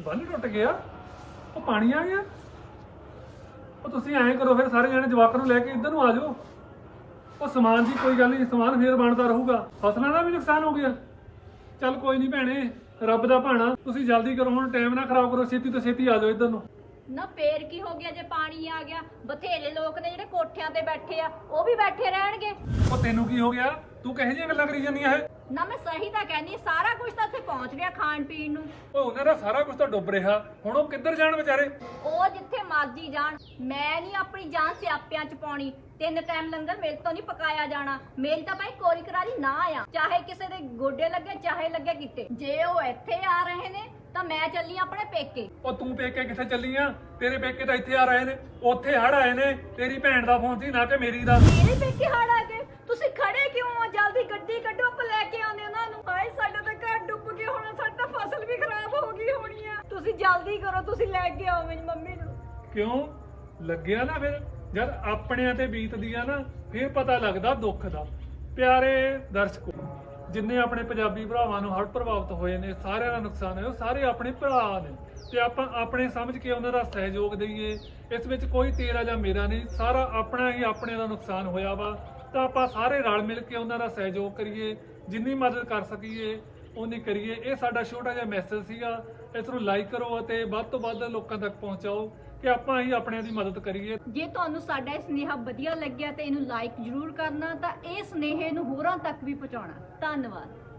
ਬੰਨ ਟੁੱਟ ਗਿਆ। ਉਹ ਪਾਣੀ ਆ ਗਿਆ। ਉਹ ਤੁਸੀਂ ਐਂ ਕਰੋ ਫਿਰ ਸਾਰੇ ਜਣੇ ਜਵਾਕਾਂ ਨੂੰ ਲੈ ਕੇ ਇੱਧਰ ਨੂੰ ਆ ਜਾਓ। ਉਹ ਸਮਾਨ ਦੀ ਕੋਈ ਗੱਲ ਨਹੀਂ ਸਮਾਨ ਫੇਰ ਬਣਦਾ ਰਹੂਗਾ। ਫਸਲਾਂ ਦਾ ਵੀ ਨੁਕਸਾਨ ਹੋ ਗਿਆ। ਚੱਲ ਕੋਈ ਨਹੀਂ ਭੈਣੇ ਰੱਬ ਦਾ ਭਾਣਾ। ਤੁਸੀਂ ਜਲਦੀ ਕਰੋ ਹੁਣ ਟਾਈਮ ਨਾ ਖਰਾਬ ਕਰੋ ਛੇਤੀ ਤੋਂ ਛੇਤੀ ਆ ਜਾਓ ਇੱਧਰ ਨੂੰ। ਨਾ ਫੇਰ ਕੀ ਹੋ ਗਿਆ ਜੇ ਪਾਣੀ ਆ ਗਿਆ? ਬਥੇਰੇ ਲੋਕ ਨੇ ਜਿਹੜੇ ਕੋਠਿਆਂ ਤੇ ਬੈਠੇ ਆ ਉਹ ਵੀ ਬੈਠੇ ਰਹਿਣਗੇ। ਉਹ ਤੈਨੂੰ ਕੀ ਹੋ ਗਿਆ? ਤੂੰ ਕਹੇ ਜਿਹੀਆਂ ਗੱਲਾਂ ਕਰੀ ਜਾਂਦੀਆਂ ਇਹ? ਨਾ ਮੈਂ ਸਹੀ ਤਾਂ ਕਹਿੰਦੀ ਸਾਰਾ ਕੁਝ ਤਾਂ ਉੱਥੇ ਪਹੁੰਚ ਗਿਆ ਖਾਣ ਪੀਣ ਨੂੰ। ਉਹ ਉਹਨਾਂ ਦਾ ਸਾਰਾ ਕੁਝ ਤਾਂ ਡੁੱਬ ਰਿਹਾ। ਹੁਣ ਉਹ ਕਿੱਧਰ ਜਾਣ ਵਿਚਾਰੇ? ਉਹ ਜਿੱਥੇ ਮਰਜ਼ੀ ਜਾਣ। ਮੈਂ ਨਹੀਂ ਆਪਣੀ ਜਾਨ ਸਿਆਪਿਆਂ ਚ ਪਾਉਣੀ। ਤਿੰਨ ਟਾਈਮ ਲੰਗਰ ਮੇਰੇ ਤੋਂ ਨਹੀਂ ਪਕਾਇਆ ਜਾਣਾ। ਮੇਰੀ ਤਾਂ ਭਾਈ ਕੋਰੀ ਕਰਾਰੀ ਨਾ ਆ। ਚਾਹੇ ਕਿਸੇ ਦੇ ਗੋਡੇ ਲੱਗੇ ਚਾਹੇ ਲੱਗੇ ਕਿਤੇ ਜੇ ਉਹ ਇੱਥੇ ਆ ਰਹੇ ਨੇ ਤਾਂ ਮੈਂ ਚੱਲੀ ਆਪਣੇ ਪੇਕੇ। ਉਹ ਤੂੰ ਪੇਕੇ ਕਿੱਥੇ ਚੱਲੀ ਆ? ਤੇਰੇ ਪੇਕੇ ਤਾਂ ਇੱਥੇ ਆ ਰਹੇ ਨੇ। ਉੱਥੇ ਹੜ ਆਏ ਨੇ। ਤੇਰੀ ਭੈਣ ਦਾ ਫੋਨ ਸੀ ਨਾ ਕਿ ਮੇਰੀ ਦਾ। ਮੇਰੇ ਪੇਕੇ ਹੜ ਆ ਗਏ। ਤੁਸੀਂ ਖੜੇ ਕਿਉਂ ਹੋ ਜਲਦੀ ਗੱਡੀ ਕੱਢੋ ਆਪਾਂ ਲੈ ਕੇ ਆਉਂਦੇ ਉਹਨਾਂ ਨੂੰ ਹਾਏ ਸਾਡਾ ਤਾਂ ਘਰ ਡੁੱਬ ਗਿਆ ਹੋਣਾ ਸਾਡੀ ਤਾਂ ਫਸਲ ਵੀ ਖਰਾਬ ਹੋ ਗਈ ਹੋਣੀ ਆ ਤੁਸੀਂ ਜਲਦੀ ਕਰੋ, ਤੁਸੀਂ ਲੈ ਕੇ ਆਓ ਮੇਰੀ ਮੰਮੀ ਨੂੰ। ਕਿਉਂ? ਲੱਗਿਆ ਨਾ ਫਿਰ, ਜਦ ਆਪਣਿਆਂ ਤੇ ਬੀਤਦੀ ਆ ਨਾ, ਫਿਰ ਪਤਾ ਲੱਗਦਾ ਦੁੱਖ ਦਾ। ਪਿਆਰੇ ਦਰਸ਼ਕੋ, ਜਿੰਨੇ ਆਪਣੇ ਪੰਜਾਬੀ ਭਰਾਵਾਂ ਨੂੰ ਹੜ੍ਹ ਪ੍ਰਭਾਵਿਤ ਹੋਏ ਨੇ, ਸਾਰਿਆਂ ਦਾ ਨੁਕਸਾਨ ਹੋਇਆ ਉਹ ਸਾਰੇ ਆਪਣੇ ਭਰਾ ਨੇ। ਤੇ ਆਪਾਂ ਆਪਣੇ ਸਮਝ ਕੇ ਉਹਨਾਂ ਦਾ ਸਹਿਯੋਗ ਦਈਏ, ਇਸ ਵਿੱਚ ਕੋਈ ਤੇਰਾ ਜਾਂ ਮੇਰਾ ਨਹੀਂ, ਸਾਰਾ ਆਪਣਾ ਹੀ ਆਪਣੇ ਦਾ ਨੁਕਸਾਨ ਹੋਇਆ ਵਾ। ਤਾਂ ਆਪਾਂ ਸਾਰੇ ਰਲ ਮਿਲ ਕੇ ਉਹਨਾਂ ਦਾ ਸਹਿਯੋਗ ਕਰੀਏ, ਜਿੰਨੀ ਮਦਦ ਕਰ ਸਕੀਏ ਉਨੀ ਕਰੀਏ। ਇਹ ਸਾਡਾ ਛੋਟਾ ਜਿਹਾ ਮੈਸੇਜ ਸੀਗਾ। ਇਸ ਨੂੰ ਲਾਈਕ ਕਰੋ ਅਤੇ ਵੱਧ ਤੋਂ ਵੱਧ ਲੋਕਾਂ ਤੱਕ ਪਹੁੰਚਾਓ ਕਿ ਆਪਾਂ ਹੀ ਆਪਣਿਆਂ ਦੀ ਮਦਦ ਕਰੀਏ। ਜੇ ਤੁਹਾਨੂੰ ਸਾਡਾ ਇਹ ਸੁਨੇਹਾ ਵਧੀਆ ਲੱਗਿਆ ਤੇ ਇਹਨੂੰ ਲਾਈਕ ਜ਼ਰੂਰ ਕਰਨਾ ਤਾਂ ਇਹ ਸੁਨੇਹੇ ਨੂੰ ਹੋਰਾਂ ਤੱਕ ਵੀ ਪਹੁੰਚਾਉਣਾ। ਧੰਨਵਾਦ।